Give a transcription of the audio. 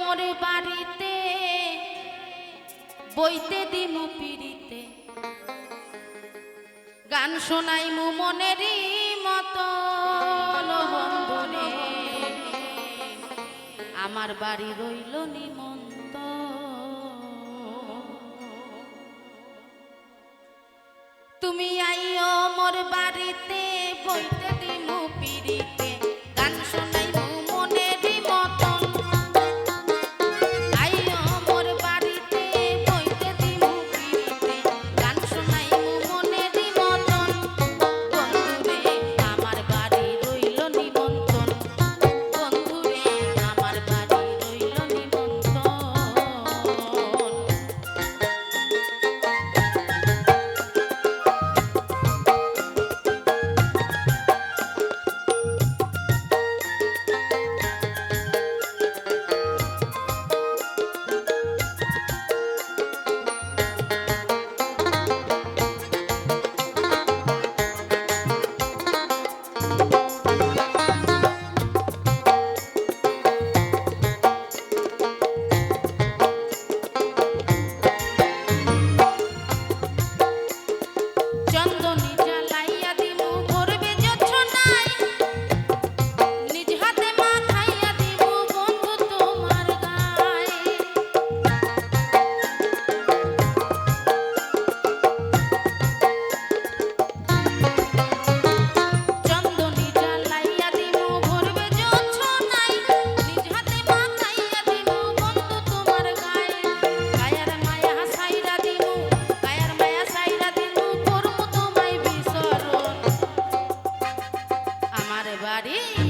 মোরে বাড়িতে বইতে দিমু পিড়িতে। গান শোনাই মু মনেরই মতো আমার বাড়ি রইল নিমন্ত Daddy.